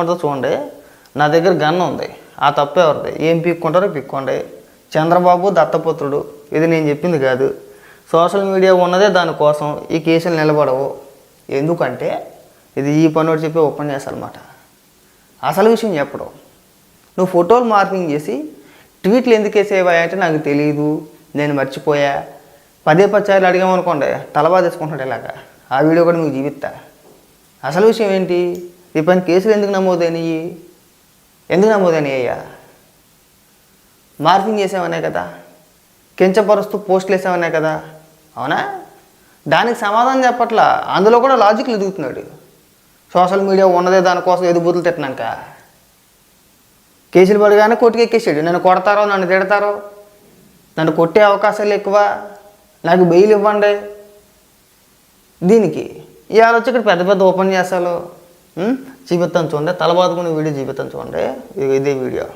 ఉంటుందో చూడండి. నా దగ్గర గన్ ఉంది. ఆ తప్పు ఎవరిది? ఏం పిక్కుంటారో పిక్కోండి. చంద్రబాబు దత్తపుత్రుడు. ఇది నేను చెప్పింది కాదు. సోషల్ మీడియా ఉన్నదే దానికోసం ఈ కేసులు నిలబడవు. ఎందుకంటే ఇది ఈ పనుడు చెప్పే ఉపన్యాసం అనమాట అసలు విషయం చెప్పడం. నువ్వు ఫోటోలు మార్పింగ్ చేసి ట్వీట్లు ఎందుకు వేసేవా అంటే నాకు తెలియదు నేను మర్చిపోయా. పదే పచ్చారులు అడిగామనుకోండి తలబా తీసుకుంటాడు ఇలాగా. ఆ వీడియో కూడా మీకు జీవిస్తా అసలు విషయం ఏంటి? ఈ పని కేసులు ఎందుకు నమోదైనవి ఎందుకు నమోదైనవి అయ్యా మార్పింగ్ చేసామనే కదా. కించపరుస్తూ పోస్టులు వేసామనే కదా. అవునా? దానికి సమాధానం చెప్పట్లా. అందులో కూడా లాజిక్లు ఎదుగుతున్నాడు. సోషల్ మీడియా ఉన్నదే దానికోసం ఎదుగు బుద్ధులు తిట్టినాక కేసులు పడగానే కొట్టుకెక్కేసాడు నన్ను కొడతారో నన్ను తిడతారో? నన్ను కొట్టే అవకాశాలు ఎక్కువ? నాకు బెయిల్ ఇవ్వండి. దీనికి ఇవాళ వచ్చి ఇక్కడ పెద్ద పెద్ద ఓపెన్ చేస్తాలో చూపిస్తాను చూడండి తల బాదుకునే వీడియో చూపిస్తాను చూడండి. ఇదే వీడియో.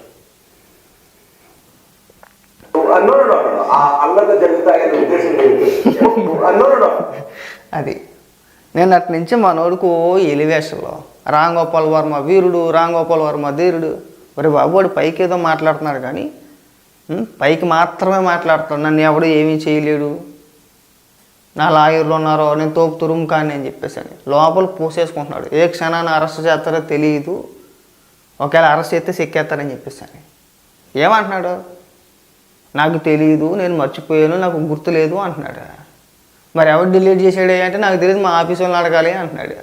నో నో అది. నేను అటు నుంచి మనోడుకు ఎలివేషన్లో. రామ్ గోపాల్ వర్మ వీరుడు రామ్ గోపాల్ వర్మ ధీరుడు. మరి బాబు వాడు పైకి ఏదో మాట్లాడుతున్నాడు కానీ? పైకి మాత్రమే మాట్లాడుతున్నాడు. నన్ను ఎవడు ఏమీ చేయలేడు. నా లాయర్లు ఉన్నారో నేను తోపు తురుము కానీ అని చెప్పేసి లోపల పూసేసుకుంటున్నాడు. ఏ క్షణాన్ని అరెస్ట్ చేస్తారో తెలియదు ఒకవేళ అరెస్ట్ చేస్తే సెక్కేస్తారని చెప్పేసి ఏమంటున్నాడు? నాకు తెలియదు నేను మర్చిపోయాను నాకు గుర్తు లేదు అంటున్నాడు. మరి ఎవరు డిలీట్ చేసాడు అంటే నాకు తెలియదు మా ఆఫీస్ వాళ్ళని అడగాలి అంటున్నాడు.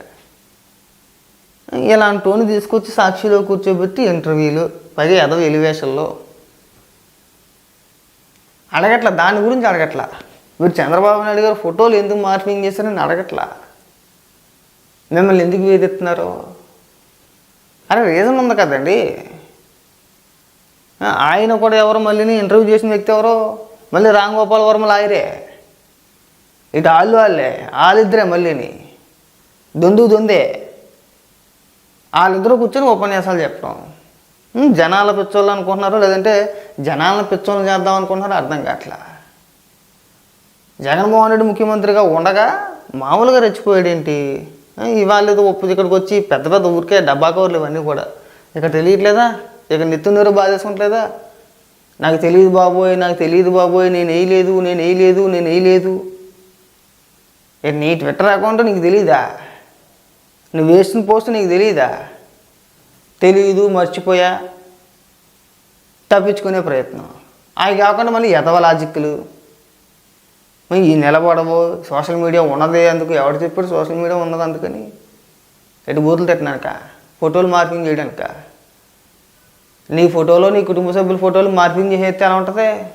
ఇలాంటి టోన్ తీసుకొచ్చి సాక్షిలో కూర్చోబెట్టి ఇంటర్వ్యూలు పది ఎదవ ఎలివేషన్లో. అడగట్ల దాని గురించి అడగట్ల. మీరు చంద్రబాబు నాయుడు గారు ఫోటోలు ఎందుకు మార్పింగ్ చేశారని అడగట్లా? మిమ్మల్ని ఎందుకు వేధిస్తున్నారు? అరే రీజన్ ఉంది కదండి. ఆయన కూడా ఎవరు మళ్ళీ ఇంటర్వ్యూ చేసిన వ్యక్తి ఎవరో? మళ్ళీ రామ్ గోపాల్ వర్మ లాయరే ఇటు వాళ్ళు వాళ్ళే వాళ్ళిద్దరే మళ్ళీని. దొందు దొందే. వాళ్ళిద్దరూ కూర్చొని ఉపన్యాసాలు చెప్పడం. జనాల పిచ్చోళ్ళు అనుకుంటున్నారు లేదంటే జనాలను పిచ్చోళ్ళు చేద్దాం అనుకుంటున్నారు అర్థం కావట్లా. జగన్మోహన్ రెడ్డి ముఖ్యమంత్రిగా ఉండగా మామూలుగా రెచ్చిపోయాడేంటి? ఇవాళ ఒప్పు ఇక్కడికి వచ్చి పెద్ద పెద్ద ఊరికే డబ్బా కవర్లు ఇవన్నీ కూడా. ఇక్కడ తెలియట్లేదా? ఇక నిత్యం నీరు బాధేసుకుంటలేదా నాకు తెలియదు బాబోయ్ నాకు తెలియదు బాబోయ్ నేను వేయలేదు నేను వేయలేదు నేను వేయలేదు. ఇక నీ ట్విట్టర్ అకౌంట్ నీకు తెలియదా నువ్వు వేసిన పోస్ట్ నీకు తెలీదా? తెలియదు మర్చిపోయా? తప్పించుకునే ప్రయత్నం. అవి కాకుండా మళ్ళీ యథవ లాజిక్లు. మరి ఈ నిలబడవు సోషల్ మీడియా ఉన్నదే అందుకు ఎవడు చెప్పాడు సోషల్ మీడియా ఉన్నది అందుకని. ఎటు బూతులు తిట్టినాక ఫోటోలు మార్పింగ్ చేయడానిక. నీ ఫోటోలో నీ కుటుంబ సభ్యుల ఫోటోలు మార్పింగ్ చేసేస్తే ఎలా ఉంటుంది?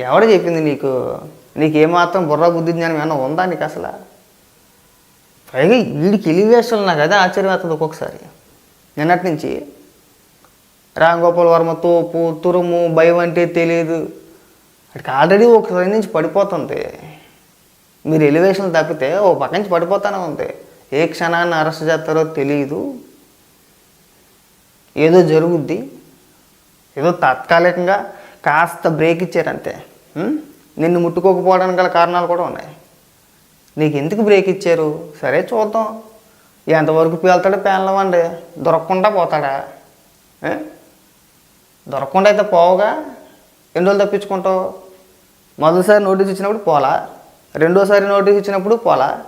ఎవడు చెప్పింది నీకు? నీకు ఏమాత్రం బుర్ర బుద్ధి జ్ఞానం ఏమన్నా ఉందా నీకు అసలు? పైగా వీడికి ఎలివేషన్ నాకు అదే ఆశ్చర్యం అవుతుంది ఒక్కొక్కసారి. నిన్నటి నుంచి రామ్ గోపాల్ వర్మ తోపు తురుము భయం అంటే తెలియదు. అక్కడికి ఆల్రెడీ ఒక సైడ్ నుంచి పడిపోతుంది. మీరు ఎలివేషన్ తప్పితే ఓ పక్క నుంచి పడిపోతానే ఉంది. ఏ క్షణాన్ని అరెస్ట్ చేస్తారో తెలియదు ఏదో జరుగుద్ది. ఏదో తాత్కాలికంగా కాస్త బ్రేక్ ఇచ్చారంతే. నిన్ను ముట్టుకోకపోవడానికి గల కారణాలు కూడా ఉన్నాయి. నీకు ఎందుకు బ్రేక్ ఇచ్చారు? సరే చూద్దాం. ఎంతవరకు పేలుతాడో పేలవండి. దొరకకుండా పోతాడా? దొరకకుండా అయితే పోవుగా? ఎన్ని రోజులు తప్పించుకుంటావు? మొదటిసారి నోటీస్ ఇచ్చినప్పుడు పోలా? రెండోసారి నోటీస్ ఇచ్చినప్పుడు పోలా?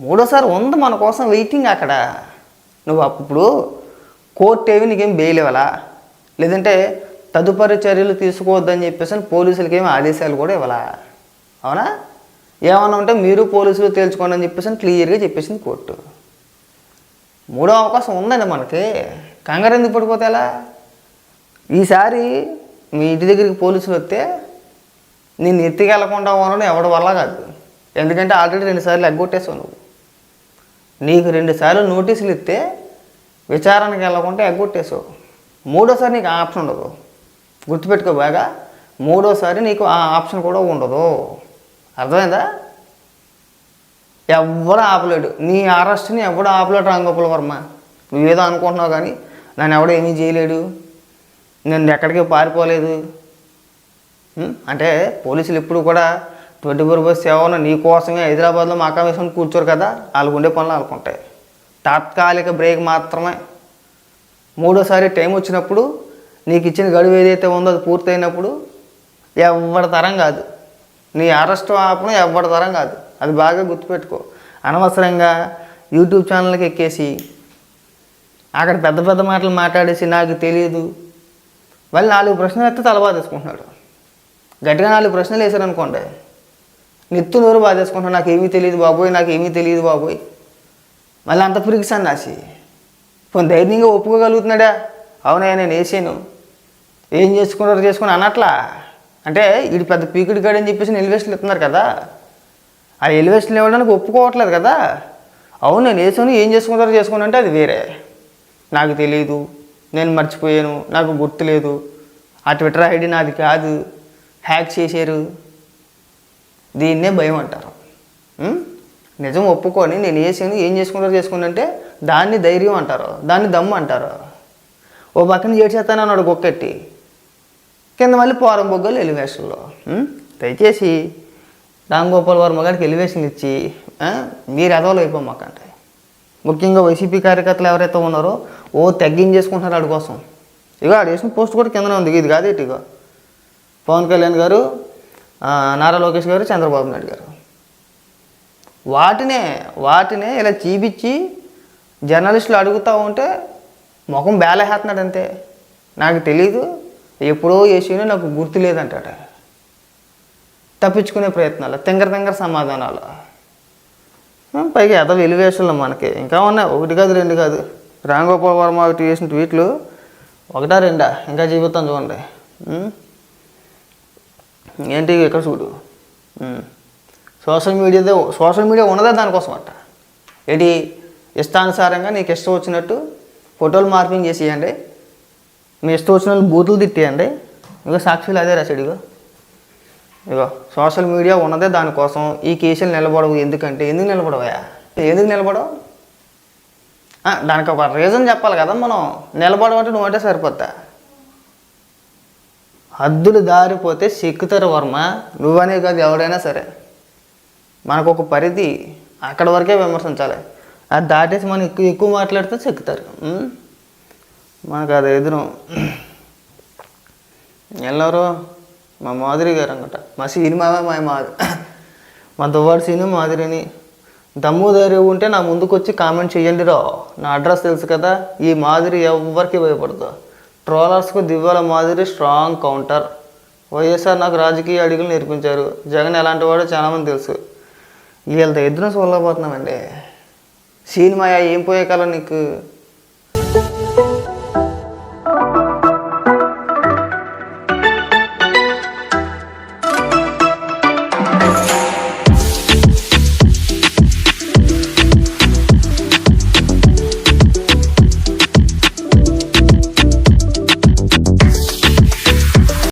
మూడోసారి ఉంది మన కోసం వెయిటింగ్ అక్కడ. నువ్వు అప్పుడు కోర్టు ఏమి నీకేం బెయిల్ ఇవ్వాలా లేదంటే తదుపరి చర్యలు తీసుకోవద్దని చెప్పేసి పోలీసులకి ఏమి ఆదేశాలు కూడా ఇవ్వాలా? అవునా? ఏమన్నా ఉంటే మీరు పోలీసులు తేల్చుకోండి అని చెప్పేసి క్లియర్గా చెప్పేసింది కోర్టు. మూడో అవకాశం ఉందండి మనకి. కంగారు ఎందుకు పడిపోతే ఎలా? ఈసారి మీ ఇంటి దగ్గరికి పోలీసులు వస్తే నేను ఎత్తికెళ్ళకుండా ఉండడం ఎవడి వల్ల కాదు. ఎందుకంటే ఆల్రెడీ రెండుసార్లు ఎగ్గొట్టేసావు నువ్వు. నీకు రెండుసార్లు నోటీసులు ఇస్తే విచారణకి వెళ్ళకుండా ఎగ్గొట్టేసావు మూడోసారి నీకు ఆప్షన్ ఉండదు. గుర్తుపెట్టుకో బాగా. మూడోసారి నీకు ఆ ఆప్షన్ కూడా ఉండదు. అర్థమైందా? ఎవ్వడు ఆపలేడు. నీ అరెస్ట్ని ఎవడు ఆపలేడు రాంగోపాల వర్మ. నువ్వేదో అనుకుంటున్నావు కానీ నన్ను ఎవడు ఏమీ చేయలేడు. నేను ఎక్కడికి పారిపోలేదు. అంటే పోలీసులు ఎప్పుడు కూడా ట్వంటీ ఫోర్ బై సెవెన్ నీకోసమే హైదరాబాద్లో మాకా వేసుకొని కూర్చోరు కదా. వాళ్ళకు ఉండే పనులు వాళ్ళకు ఉంటాయి. తాత్కాలిక బ్రేక్ మాత్రమే. మూడోసారి టైం వచ్చినప్పుడు నీకు ఇచ్చిన గడువు ఏదైతే ఉందో అది పూర్తయినప్పుడు ఎవరి తరం కాదు. నీ అరెస్ట్ ఆపడం ఎవరి తరం కాదు. అది బాగా గుర్తుపెట్టుకో. అనవసరంగా యూట్యూబ్ ఛానల్కి ఎక్కేసి అక్కడ పెద్ద పెద్ద మాటలు మాట్లాడేసి నాకు తెలియదు వాళ్ళు నాలుగు ప్రశ్నలు ఎత్తే తలబాదేసుకుంటున్నాడు. గట్టిగా నాలుగు ప్రశ్నలు వేశారనుకోండి. నెత్తు నోరు బాధేసుకుంటాను నాకు ఏమీ తెలియదు బాబోయ్ నాకు ఏమీ తెలియదు బాబోయ్. మళ్ళీ అంత పిరికి నాసి పోనీ ధైర్యంగా ఒప్పుకోగలుగుతున్నాడా? అవునయ్యా నేను వేసాను. ఏం చేసుకున్నారో చేసుకుని అనట్లా అంటే ఇది పెద్ద పీకుడి కాడని చెప్పేసి ఎలివేషన్లు ఇస్తున్నారు కదా. ఆ ఎలివేషన్లు ఇవ్వడానికి ఒప్పుకోవట్లేదు కదా. అవును నేను వేసాను ఏం చేసుకుంటారో చేసుకుని అంటే అది వేరే. నాకు తెలియదు నేను మర్చిపోయాను నాకు గుర్తులేదు. ఆ ట్విట్టర్ ఐడి నాది కాదు. హ్యాక్ చేశారు? దీన్నే భయం అంటారు. నిజం ఒప్పుకొని నేను వేసాను ఏం చేసుకుంటారు చేసుకుని అంటే దాన్ని ధైర్యం అంటారు దాన్ని దమ్ము అంటారు. ఓ పక్కన చేసేస్తాను అన్నాడు గొక్కెట్టి. కింద మళ్ళీ పోరం బొగ్గలు ఎలివేషన్లో. దయచేసి రామ్ గోపాల్ వర్మ గారికి ఎలివేషన్ ఇచ్చి మీరు ఎదవలు అయిపోమాకండి ముఖ్యంగా వైసీపీ కార్యకర్తలు ఎవరైతే ఉన్నారో ఓ తగ్గించేసుకుంటున్నారు వాడి కోసం. ఇగో ఆడు వేసిన పోస్ట్ కూడా కిందనే ఉంది. ఇది కాదేటి ఇగో. పవన్ కళ్యాణ్ గారు నారా లోకేష్ గారు చంద్రబాబు నాయుడు గారు. వాటినే వాటినే ఇలా చూపించి జర్నలిస్టులు అడుగుతూ ఉంటే ముఖం బేలేస్తున్నాడు అంతే. నాకు తెలీదు ఎప్పుడో వేసినో నాకు గుర్తు లేదంటాడు. తప్పించుకునే ప్రయత్నాలు తింగర తింగర సమాధానాలు. పైగా ఎద ఎలివేషన్లు మనకి. ఇంకా ఉన్నాయి ఒకటి కాదు రెండు కాదు. రామ్ గోపాల్ వర్మ ఒకటి వేసిన ట్వీట్లు ఒకటా రెండా? ఇంకా చూపిస్తాను చూడండి. ఏంటి ఇక్కడ చూడు? సోషల్ మీడియాదే సోషల్ మీడియా ఉన్నదే దానికోసం అట్ట. ఏంటి? ఇష్టానుసారంగా నీకు ఇష్టం వచ్చినట్టు ఫోటోలు మార్పింగ్ చేసేయండి. మీ ఇష్టం వచ్చిన వాళ్ళు బూతులు తిట్టేయండి. ఇగో సాక్షులు అదే రాశాడు ఇగో. ఇగో సోషల్ మీడియా ఉన్నదే దానికోసం ఈ కేసులు నిలబడవు. ఎందుకంటే ఎందుకు నిలబడవయా ఎందుకు నిలబడవు? దానికి ఒక రీజన్ చెప్పాలి కదా మనం. నిలబడమంటే నువ్వంటే సరిపోతా హద్దులు దారిపోతే సిక్కుతారు వర్మ. నువ్వనే కాదు ఎవడైనా సరే. మనకు ఒక పరిధి అక్కడ వరకే విమర్శించాలి. అది దాటేసి మనం ఎక్కువ ఎక్కువ మాట్లాడితే చెక్కుతారు మనకు అది ఎదురు. ఎల్లరు మా మాదిరి గారు అనమాట మా సినిమా మా మాది మా దువ్వాడు సీను మాదిరిని దమ్ము ధైర్యం ఉంటే నా ముందుకు వచ్చి కామెంట్ చేయండి నా అడ్రస్ తెలుసు కదా. ఈ మాదిరి ఎవరికి భయపడతావు ట్రోలర్స్కు దివ్వల మాదిరి స్ట్రాంగ్ కౌంటర్. వైఎస్ఆర్ నాకు రాజకీయ అడుగులు నేర్పించారు. జగన్ ఎలాంటి వాడో చాలామంది తెలుసు. వీళ్ళతో ఎదురు చూడలేకపోతున్నామండి సినిమా ఏం పోయే కాలం నీకు?